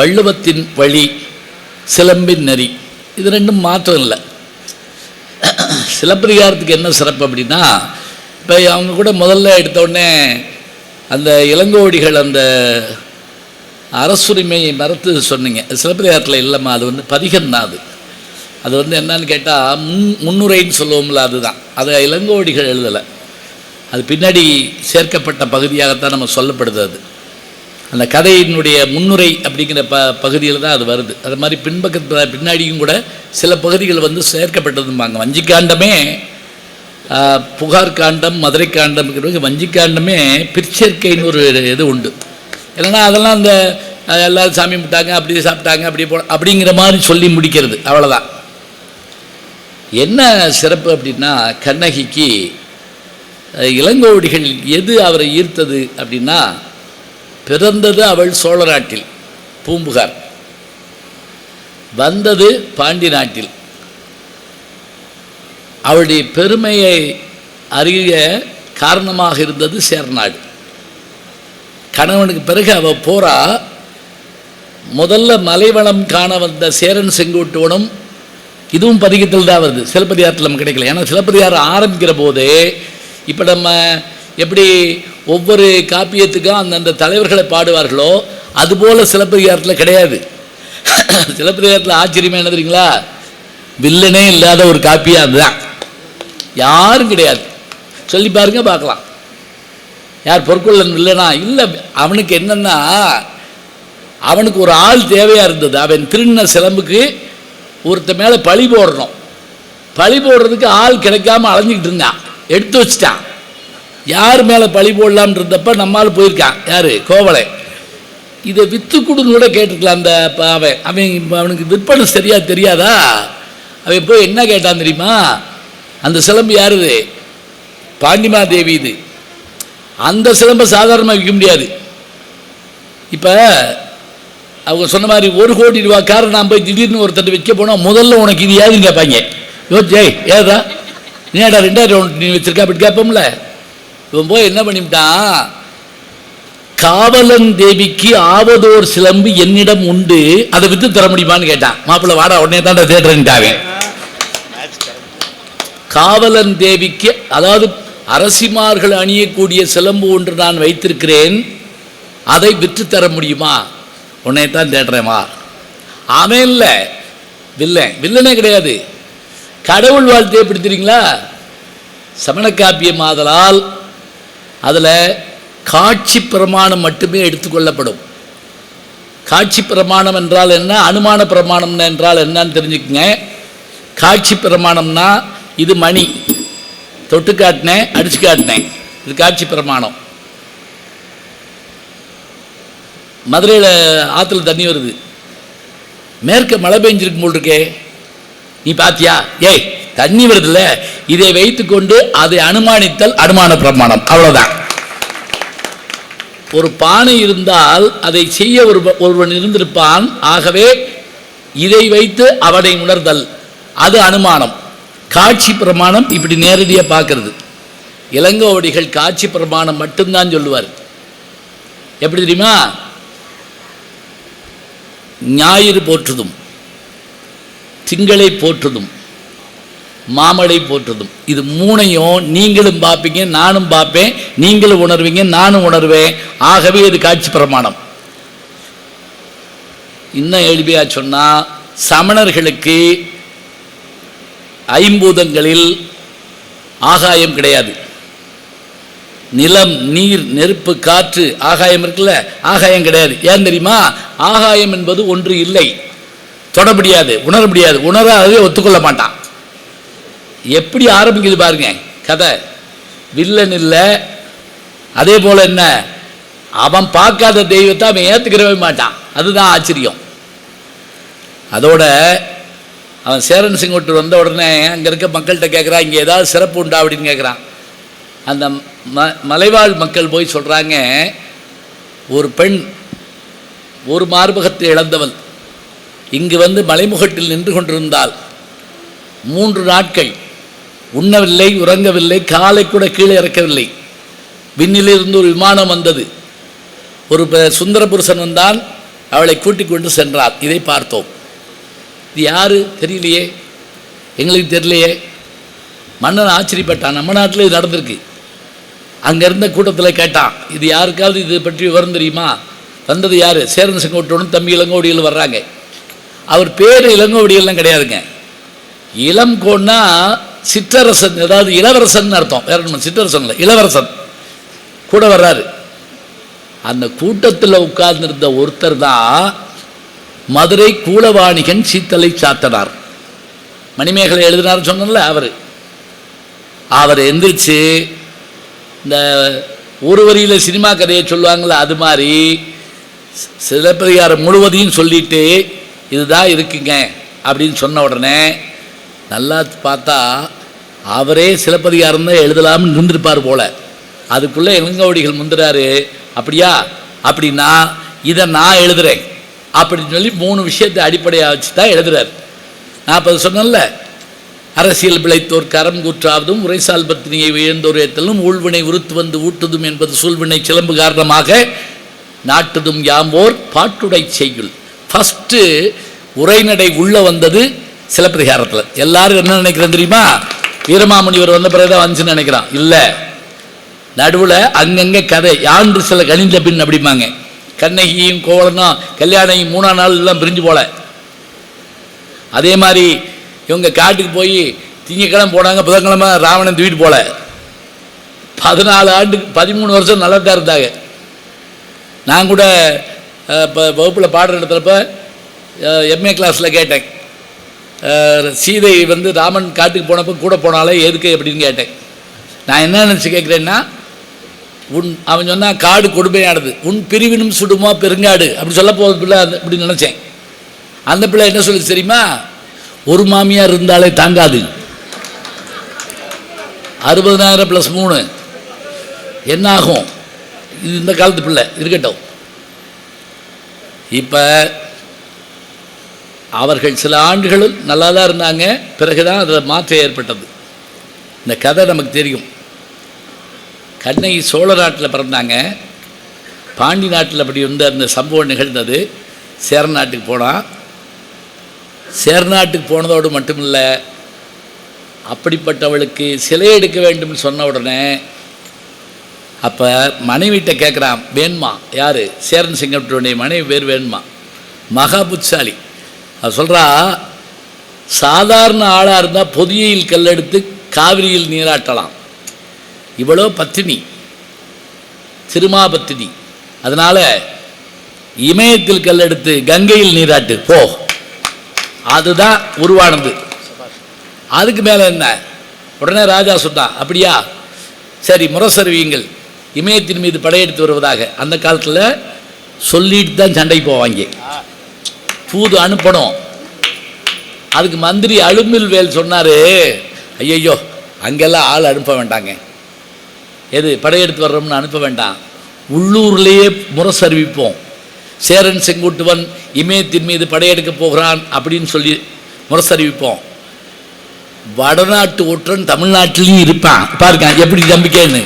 வள்ளுவத்தின் வழி சிலம்பின் நெறி. இது ரெண்டும் மாற்றம் இல்லை சிலப்பதிகாரத்துக்கு என்ன சிறப்பு அப்படின்னா இப்போ அவங்க கூட முதல்ல எடுத்த உடனே அந்த இளங்கோடிகள் அந்த அரசுரிமையை மறுத்து சொன்னீங்க. அது சிலப்பதிகாரத்தில் இல்லைம்மா அது வந்து பதிகம் தான் அது. அது வந்து என்னன்னு கேட்டால் முன் முன்னுரைன்னு சொல்லுவோம்ல அதுதான். அதை இளங்கோடிகள் எழுதலை. அது பின்னாடி சேர்க்கப்பட்ட பகுதியாகத்தான் நம்ம சொல்லப்படுது அது. அந்த கதையினுடைய முன்னுரை அப்படிங்கிற ப பகுதியில் தான் அது வருது. அது மாதிரி பின்பக்கத்து பின்னாடியும் கூட சில பகுதிகள் வந்து சேர்க்கப்பட்டதும்பாங்க. வஞ்சிக்காண்டமே புகார் காண்டம் மதுரை காண்டம் வஞ்சிக்காண்டமே பிற்சேர்க்கைன்னு ஒரு இது உண்டு. இல்லைன்னா அதெல்லாம் அந்த எல்லோரும் எல்லாரும் சாமி கும்பிட்டாங்க அப்படி சாப்பிட்டாங்க அப்படி போ அப்படிங்கிற மாதிரி சொல்லி முடிக்கிறது. அவ்வளோதான் என்ன சிறப்பு அப்படின்னா கண்ணகிக்கு இளங்கோடிகள் எது அவரை ஈர்த்தது அப்படின்னா பிறந்தது அவள் சோழ நாட்டில் பூம்புகார். வந்தது பாண்டி நாட்டில். அவளுடைய பெருமையை அறிய காரணமாக இருந்தது சேர்நாடு. கணவனுக்கு பிறகு அவள் போறா. முதல்ல மலைவளம் காண வந்த சேரன் செங்கோட்டுவனும் இதுவும் பதிகத்தில் தான் வருது. சிலப்பதிகாரத்தில் நம்ம கிடைக்கல. ஏன்னா சிலப்பதிகாரம் ஆரம்பிக்கிற போது இப்போ நம்ம எப்படி ஒவ்வொரு காப்பியத்துக்கும் அந்தந்த தலைவர்களை பாடுவார்களோ அதுபோல் சிலப்பதிகாரத்தில் கிடையாது. சிலப்பதிகாரத்தில் ஆச்சரியமாக என்ன தெரியுங்களா? வில்லனே இல்லாத ஒரு காப்பியாக அதுதான். யாரும் கிடையாது. சொல்லி பாருங்க பார்க்கலாம். யார் பொற்கொள்ளன் வில்லனா? இல்லை அவனுக்கு என்னென்னா அவனுக்கு ஒரு ஆள் தேவையாக இருந்தது. அவன் திருண்ண சிலம்புக்கு ஒருத்த மேலே பழி போடணும். பழி போடுறதுக்கு ஆள் கிடைக்காம அலைஞ்சிக்கிட்டு இருந்தான். எடுத்து வச்சிட்டான். யார் மேலே பழி போடலாம்னு இருந்தப்ப நம்மால் போயிருக்கான். யார்? கோவலை. இதை வித்து கொடுன்னு கூட கேட்டிருக்கலாம் அந்த இப்போ அவன். அவன் இப்போ அவனுக்கு விற்பனை சரியாக தெரியாதா? அவன் போய் என்ன கேட்டான் தெரியுமா? அந்த சிலம்பு யாருது பாண்டிமா தேவி இது. அந்த சிலம்பை சாதாரணமாக விற்க முடியாது. இப்போ அவங்க சொன்ன மாதிரி ஒரு கோடி ரூபா காரை நான் போய் திடீர்னு ஒருத்தர் விற்க போனால் முதல்ல உனக்கு இது ஏதுன்னு கேட்பாங்க. யோசிச்சு ஏதா? நீடா ரெண்டாயிரம் நீ வச்சுருக்கா? அப்படி கேட்போம்ல. இவன் போய் என்ன பண்ணிவிட்டான்? காவலன் தேவிக்கு ஆவதோர் சிலம்பு என்னிடம் உண்டு. அதை வித்து தர முடியுமான்னு கேட்டான். மாப்பிள்ளை வாடா உடனே தான் தேடுறேன்ட்டாவே காவலன் தேவிக்கு அதாவது அரசிமார்கள் அணியக்கூடிய சிலம்பு ஒன்று நான் வைத்திருக்கிறேன். அதை விற்று தர முடியுமா? உன்னை தான் தேடுறேமா வா. அவன் இல்லை வில்லன். வில்லனே கிடையாது. கடவுள் வாழ்த்தையை பிடித்திருங்களா சமண காப்பியம் ஆதலால் அதில் காட்சி பிரமாணம் மட்டுமே எடுத்துக்கொள்ளப்படும் காட்சி பிரமாணம் என்றால் என்ன? அனுமான பிரமாணம் என்றால் என்னன்னு தெரிஞ்சுக்கங்க. காட்சி பிரமாணம்னா இது மணி. தொட்டு காட்டினேன் அடிச்சு காட்டினேன். இது காட்சி பிரமாணம். மதுரையில் ஆற்றுல தண்ணி வருது. மேற்க மழை பெஞ்சிருக்கும் போல் இருக்கே. நீ பாத்தியா? ஏய் தண்ணி வருதுல்ல? இதை வைத்துக்கொண்டு அதை அனுமானித்தல் அனுமான பிரமாணம். அவ்வளவுதான். ஒரு பானை இருந்தால் அதை செய்ய ஒரு ஒருவன் இருந்திருப்பான். ஆகவே இதை வைத்து அவனை உணர்தல். அது அனுமானம். காட்சி பிரமாணம் இப்படி நேரடியாக பார்க்கறது. இளங்கோவடிகள் காட்சி பிரமாணம் மட்டும்தான் சொல்லுவார். எப்படி தெரியுமா? ஞாயிறு போற்றுதும். திங்களை போற்றுதும். மாமலை போற்றுதும். இது மூணையும் நீங்களும் பார்ப்பீங்க நானும் பார்ப்பேன் நீங்களும் உணர்வீங்க நானும் உணர்வேன். ஆகவே இது காட்சி பிரமாணம். இன்னும் எளிமையா சொன்னா சமணர்களுக்கு ஐம்பூதங்களில் ஆகாயம் கிடையாது. நிலம் நீர் நெருப்பு காற்று ஆகாயம் இருக்குல்ல ஆகாயம் கிடையாது. ஏன் தெரியுமா? ஆகாயம் என்பது ஒன்று இல்லை. தொட முடியாது உணர முடியாது. உணராதவே ஒத்துக்கொள்ள மாட்டான். எப்படி ஆரம்பிக்குது பாருங்க. கதை. வில்லன் இல்லை. அதே போல் என்ன? அவன் பார்க்காத தெய்வத்தை அவன் ஏற்றுக்கிறவே மாட்டான். அதுதான் ஆச்சரியம். அதோட அவன் சேரன் செங்கோட்டு வந்த உடனே அங்கே இருக்க மக்கள்கிட்ட கேட்குறான் இங்கே ஏதாவது சிறப்பு உண்டா? அப்படின்னு கேட்குறான் அந்த ம மலைவாழ் மக்கள் போய் சொல்கிறாங்க ஒரு பெண் ஒரு மார்பகத்தை இழந்தவள். இங்கு வந்து மலைமுகட்டில் நின்று கொண்டிருந்தால் மூன்று நாட்கள் உண்ணவில்லை உறங்கவில்லை காலை கூட கீழே இறக்கவில்லை. விண்ணிலிருந்து ஒரு விமானம் வந்தது. ஒரு சுந்தர புருஷன் வந்தான் அவளை கூட்டிக் கொண்டு சென்றார். இதை பார்த்தோம். இது யாரு? தெரியலையே. எங்களுக்கு தெரியலையே. மன்னன் ஆச்சரியப்பட்டான். நம்ம நாட்டில் இது நடந்திருக்கு. அங்கே இருந்த கூட்டத்தில் கேட்டான் இது யாருக்காவது இது பற்றி விவரம் தெரியுமா? வந்தது யார்? சேரன் செங்கோட்டோடும் தம்பி இளங்கோடியில் வர்றாங்க. அவர் பேர் இளங்கோடியெல்லாம் கிடையாதுங்க. இளங்கோன்னா சிற்றரசன் அதாவது இளவரசன் அர்த்தம். வேற ஒன்று சிற்றரசன் இல்லை இளவரசன். கூட வர்றாரு. அந்த கூட்டத்தில் உட்கார்ந்திருந்த ஒருத்தர் தான் மதுரை கூலவாணிகன் சீத்தலை சாத்தனார். மணிமேகலை எழுதினார் சொன்னல அவர். அவர் எந்திரிச்சு இந்த ஒரு வரியில் சினிமா கதையை சொல்லுவாங்கள்ல அது மாதிரி சிலப்பதிகாரம் முழுவதையும் சொல்லிட்டு இதுதான் இருக்குங்க அப்படின்னு சொன்ன உடனே நல்லா பார்த்தா அவரே சிலப்பதிகாரம் தான் எழுதலாம்னு இருந்திருப்பார் போல. அதுக்குள்ளே இளங்கோடிகள் முந்துறாரு அப்படியா? அப்படின்னா இதை நான் எழுதுறேன். அப்படின்னு சொல்லி மூணு விஷயத்தை அடிப்படையாக வச்சு தான் எழுதுறாரு. நான் இப்போ சொன்னேன்ல அரசியல் பிழைத்தோர் கரம் கூற்றாவதும் உரைசால் பத்தினியை உயர்ந்தோர் ஏற்றலும் ஊழ்வினை உறுத்து வந்து ஊட்டுதும் என்பது சூழ்வினை சிலம்பு காரணமாக நாட்டுதும் யாம்போர் பாட்டுடை செய்யுள். ஃபஸ்ட்டு உரைநடை உள்ளே வந்தது சிலப்பதிகாரத்தில். எல்லாரும் என்ன நினைக்கிறேன் தெரியுமா? வீரமாமுனிவர் வந்த பிறகுதான் வந்துச்சுன்னு நினைக்கிறான். இல்லை. நடுவில் அங்கங்கே கதை. யாண்டு சில கணிந்த பின் அப்படிம்பாங்க. கண்ணகியும் கோவலனும் கல்யாணையும் மூணாம் நாள் எல்லாம் பிரிஞ்சு போல. அதே மாதிரி இவங்க காட்டுக்கு போய் திங்கக்கிழமை போனாங்க புதன்கிழமை ராவணன் தூக்கிட்டு போல. பதினாலு ஆண்டு பதிமூணு வருஷம் நல்லா தான் இருந்தாங்க. நான் கூட இப்போ வகுப்பில் பாடம் நடத்துகிறப்ப எம்ஏ கிளாஸில் கேட்டேன். சீதை வந்து ராமன் காட்டுக்கு போனப்போ கூட போனாலே எதுக்கு அப்படின்னு கேட்டேன். நான் என்ன நினச்சி கேட்குறேன்னா உன் அவன் சொன்னால் காடு கொடுமையானது உன் பிரிவினும் சுடுமா பெருங்காடு அப்படி சொல்ல போகிறது பிள்ளை அந்த இப்படி நினச்சேன். அந்த பிள்ளை என்ன சொல்லுது தெரியுமா? ஒரு மாமியார் இருந்தாலே தாங்காது. அறுபதனாயிரம் ப்ளஸ் மூணு. என்ன ஆகும்? இது இந்த காலத்து பிள்ளை இருக்கட்டும். இப்போ அவர்கள் சில ஆண்டுகளும் நல்லா தான் இருந்தாங்க. பிறகுதான் அதில் மாற்றம் ஏற்பட்டது. இந்த கதை நமக்கு தெரியும். கண்ணகி சோழ நாட்டில் பிறந்தாங்க. பாண்டி நாட்டில் அப்படி வந்து அந்த சம்பவம் நிகழ்ந்தது. சேர நாட்டுக்கு போனான் சேர நாட்டுக்கு போனதோடு மட்டுமில்லை அப்படிப்பட்டவளுக்கு சிலை எடுக்க வேண்டும்னு சொன்ன உடனே அப்போ மனைவிட்ட கேட்குறான் வேணுமா யார்? சேரன் சிங்கப்பட்டுடைய மனைவி பேர் வேணுமா. மகா புட்சாலி அது சொல்கிறா சாதாரண ஆளாக இருந்தால் பொதியில் கல்லெடுத்து காவிரியில் நீராட்டலாம். இவ்வளோ பத்தினி திருமாபத்தினி. அதனால் இமயத்தில் கல்லெடுத்து கங்கையில் நீராட்டு போ. அதுதான் உருவானது. அதுக்கு மேலே என்ன? உடனே ராஜா சொன்னான் அப்படியா? சரி முரசருவியுங்கள். இமயத்தின் மீது படையெடுத்து வருவதாக. அந்த காலத்தில் சொல்லிட்டு தான் சண்டை போவாங்க. தூது அனுப்பணும். அதுக்கு மந்திரி அழுமில் வேல் சொன்னார். ஐயையோ அங்கெல்லாம் ஆள் அனுப்ப வேண்டாங்க. எது படையெடுத்து வர்றோம்னு அனுப்ப வேண்டாம். உள்ளூர்லேயே முரசறிவிப்போம் சேரன் செங்குட்டுவன் இமயத்தின் மீது படையெடுக்க போகிறான் அப்படின்னு சொல்லி முரசறிவிப்போம் வடநாட்டு ஒற்றன் தமிழ்நாட்டிலையும் இருப்பான். பாருங்க எப்படி நம்பிக்கைன்னு.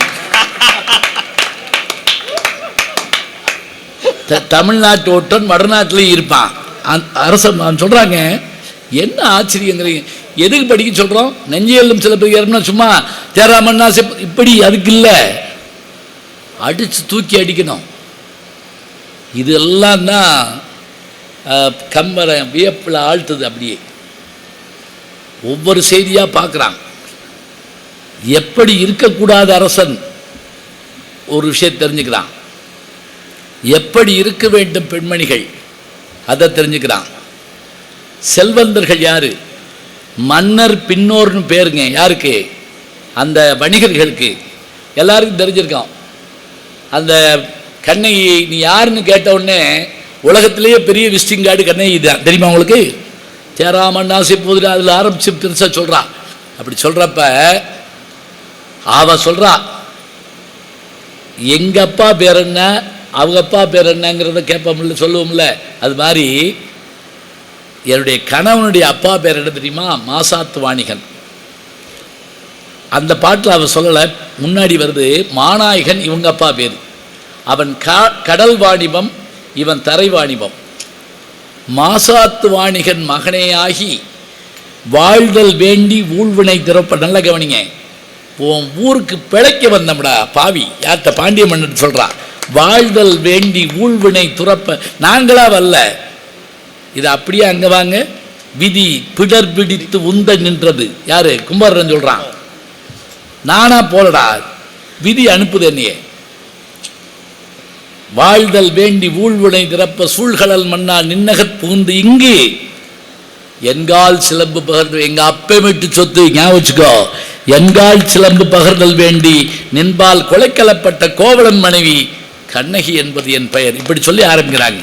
தமிழ்நாட்டு ஒற்றன் வடநாட்டிலையும் இருப்பான். அந்த அரசன் நான் சொல்கிறாங்க என்ன ஆச்சரியங்கிறீங்க? எதுக்கு படிக்க சொல்கிறோம் நெஞ்சியெல்லும் சில பேர் சும்மா தேராமன்னா இப்படி அதுக்கு இல்லை. அடித்து தூக்கி அடிக்கணும். இதெல்லாம் தான் கம்மரை கம்பரை வியப்பில் ஆழ்த்துது அப்படியே. ஒவ்வொரு செய்தியாக பார்க்குறான் எப்படி இருக்கக்கூடாத அரசன்? ஒரு விஷயம் தெரிஞ்சுக்கிறான். எப்படி இருக்க வேண்டும் பெண்மணிகள்? அதை தெரிஞ்சுக்கிறான். செல்வந்தர்கள் யாரு? மன்னர் பின்னோர்னு பேருங்க. யாருக்கு? அந்த வணிகர்களுக்கு. எல்லாருக்கும் தெரிஞ்சிருக்கான் அந்த கண்ணகி நீ யாருன்னு கேட்ட உடனே உலகத்திலேயே பெரிய விசிட்டிங் கார்டு கண்ணகி தான் தெரியுமா உங்களுக்கு? சேராமன் ஆசை போதில் அதில் ஆரம்பிச்சு பெருசாக சொல்கிறான் அப்படி சொல்கிறப்ப அவ சொல்கிறா எங்கப்பா பேர் என்ன? அவங்க அப்பா பேர் என்னங்கிறத கேட்போம்ல சொல்லுவோம்ல. அது மாதிரி என்னுடைய கணவனுடைய அப்பா பேர் என்ன தெரியுமா? மாசாத்து வாணிகன் அந்த பாட்டில் அவன் சொல்லலை முன்னாடி வருது மாநாயகன் இவங்க அப்பா பேர். அவன் க கடல் வாணிபம் இவன் தரை வாணிபம். மாசாத்து வாணிகன் மகனேயாகி வாழ்தல் வேண்டி ஊழ்வினை திறப்ப நல்ல கவனிங்க. உன் ஊருக்கு பிழைக்க வந்தம்டா பாவி. யார்கிட்ட பாண்டிய மன்னன் சொல்றா? வாழ்தல் வேண்டி ஊழ்வினை துறப்ப. நாங்களா வரல இது அப்படியே அங்க வாங்க. விதி பிடர் பிடித்து உந்த நின்றது. யாரு? கும்பரன் சொல்றான். நானா போலடா. விதி அனுப்புது என்னையே. வாழ்தல் வேண்டி ஊழ்வினை திறப்ப சூழ்கடல் மன்னா நின்னகத் புகுந்து இங்கு. என்கால் சிலம்பு பகர்ந்து எங்க அப்பமிட்டு சொத்து ஞாபகம் வச்சுக்கோ. என்கால் சிலம்பு பகர்தல் வேண்டி நின்பால் கொலைக்கலப்பட்ட கோவலன் மனைவி கண்ணகி என்பது என் பெயர். இப்படி சொல்லி ஆரம்பிக்கிறாங்க.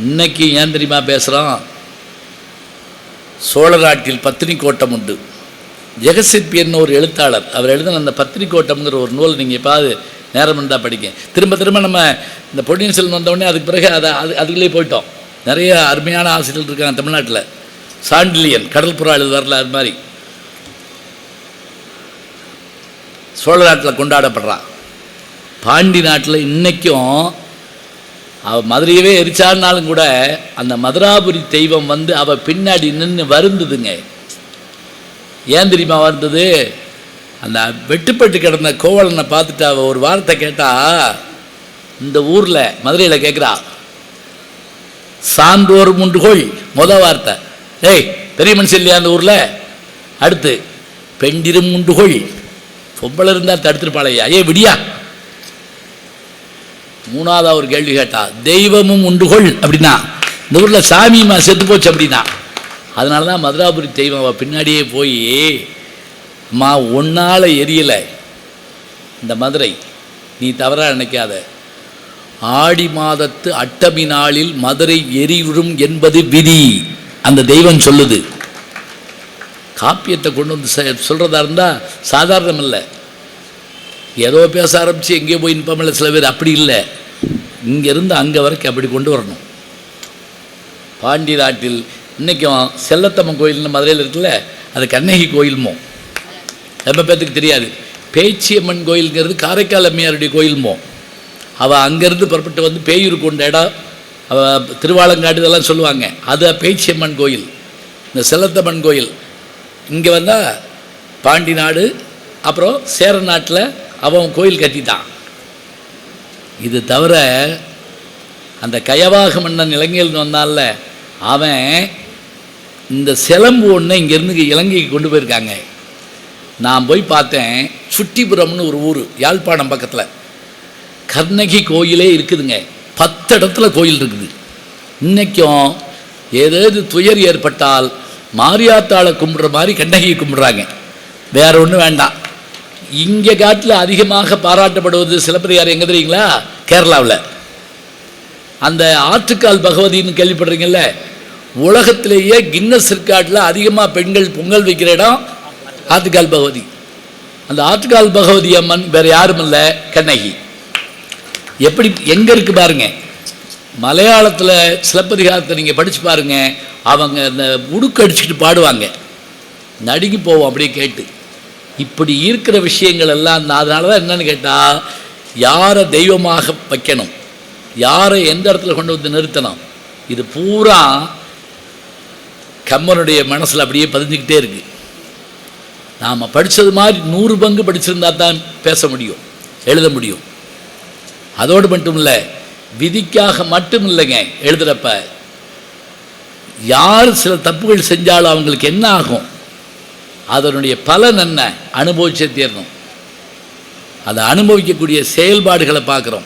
இன்னைக்கு ஏன் தெரியுமா பேசுகிறோம் சோழ நாட்டில் பத்தினி கோட்டம் உண்டு. ஜெகசிற்பியன் ஒரு எழுத்தாளர். அவர் எழுதின அந்த பத்தினி கோட்டம்ங்கிற ஒரு நூல் நீங்கள் எப்பாவது நேரம் இருந்தால் படிக்க திரும்ப திரும்ப நம்ம இந்த பொன்னியின் செல்வன் வந்தவொடனே அதுக்கு பிறகு அதை அது அதுக்குள்ளே போயிட்டோம். நிறைய அருமையான ஆசிரியர்கள் இருக்காங்க தமிழ்நாட்டில். சாண்டிலியன் கடல் புறா எழுதுவார்ல அது மாதிரி. சோழ நாட்டில் கொண்டாடப்படுறான். பாண்டி நாட்டில் இன்றைக்கும் அவள் மதுரையவே எரிச்சாருனாலும் கூட அந்த மதுராபுரி தெய்வம் வந்து அவள் பின்னாடி நின்று வருந்துதுங்க. ஏன் தெரியுமா வருந்தது? அந்த வெட்டுப்பட்டு கிடந்த கோவலனை பார்த்துட்டு அவள் ஒரு வார்த்தை கேட்டா இந்த ஊரில் மதுரையில் கேட்குறா சான்றோர் முண்டுகோள் முத வார்த்தை. ஏய் பெரிய மனுஷன் இல்லையா அந்த ஊரில்? அடுத்து பெண்டிரும் முண்டுகோள் பொம்பளை இருந்தால் தடுத்துருப்பாளையா? ஏ விடியா. மூணாவது ஒரு கேள்வி கேட்டா தெய்வமும் உண்டுகொள் அப்படின்னா இந்த ஊரில் சாமியுமா செத்து போச்சு அப்படின்னா அதனால தான் மதுராபுரி தெய்வம் அவள் பின்னாடியே போய் அம்மா ஒன்னால் எரியலை. இந்த மதுரை நீ தவறாக நினைக்காத. ஆடி மாதத்து அட்டமி நாளில் மதுரை எரிவிடும் என்பது விதி அந்த தெய்வம் சொல்லுது. காப்பியத்தை கொண்டு வந்து சொல்கிறதா இருந்தால் சாதாரணம் இல்லை. ஏதோ பேச ஆரம்பித்து எங்கேயோ போய் நிற்பமில்ல சில பேர். அப்படி இல்லை. இங்கேருந்து அங்கே வரைக்கும் அப்படி கொண்டு வரணும். பாண்டி நாட்டில் இன்றைக்கும் செல்லத்தம்மன் கோயில்னு மதுரையில் இருக்குல்ல? அது கண்ணகி கோயில்மோ? ரொம்ப பேர்த்துக்கு தெரியாது. பேச்சியம்மன் கோயிலுங்கிறது காரைக்கால் அம்மையாருடைய கோயில்மோ? அவள் அங்கேருந்து புறப்பட்டு வந்து பேயூர் கொண்ட இடம் அவள் திருவாலங்காடு இதெல்லாம் சொல்லுவாங்க. அது பேச்சியம்மன் கோயில். இந்த செல்லத்தம்மன் கோயில். இங்கே வந்தால் பாண்டி நாடு அப்புறம் சேர நாட்டில் அவன் கோயில் கட்டிட்டான். இது தவிர அந்த கயவாக மன்னன் இலங்கையில் வந்தால அவன் இந்த சிலம்பு ஒன்று இங்கேருந்து இலங்கைக்கு கொண்டு போயிருக்காங்க. நான் போய் பார்த்தேன் சுட்டிபுரம்னு ஒரு ஊர் யாழ்ப்பாணம் பக்கத்தில். கர்ணகி கோயிலே இருக்குதுங்க. பத்து இடத்துல கோயில் இருக்குது. இன்றைக்கும் ஏதாவது துயர் ஏற்பட்டால் மாரியாத்தாளை கும்பிட்ற மாதிரி கண்ணகியை கும்பிட்றாங்க. வேற ஒன்றும் வேண்டாம். இங்கே காட்டில் அதிகமாக பாராட்டப்படுவது சிலப்பதிகாரம் எங்கே தெரியுங்களா? கேரளாவில். அந்த ஆற்றுக்கால் பகவதின்னு கேள்விப்படுறீங்கல்ல? உலகத்திலேயே கின்னஸ் ரெக்கார்டில் அதிகமாக பெண்கள் பொங்கல் வைக்கிற இடம் ஆற்றுக்கால் பகவதி. அந்த ஆற்றுக்கால் பகவதி அம்மன் வேற யாரும் இல்லை கண்ணகி. எப்படி எங்கே இருக்கு பாருங்க. மலையாளத்தில் சிலப்பதிகாரத்தை நீங்கள் படித்து பாருங்க. அவங்க அந்த உடுக்கு அடிச்சுக்கிட்டு பாடுவாங்க. நடுங்கி போவோம் அப்படியே கேட்டு. இப்படி இருக்கிற விஷயங்கள் எல்லாம் அதனால தான் என்னன்னு கேட்டால் யாரை தெய்வமாக வைக்கணும்? யாரை எந்த இடத்துல கொண்டு வந்து நிறுத்தணும்? இது பூரா கம்மனுடைய மனசில் அப்படியே பதிஞ்சுக்கிட்டே இருக்கு. நாம் படித்தது மாதிரி நூறு பங்கு படிச்சிருந்தா தான் பேச முடியும் எழுத முடியும். அதோடு மட்டும் இல்லை விதிக்காக மட்டும் இல்லைங்க எழுதுகிறப்ப யார் சில தப்புகள் செஞ்சாலும் அவங்களுக்கு என்ன ஆகும்? அதனுடைய பலன் என்ன? அனுபவிச்சே தீரணும். அதை அனுபவிக்கக்கூடிய செயல்பாடுகளை பார்க்குறோம்.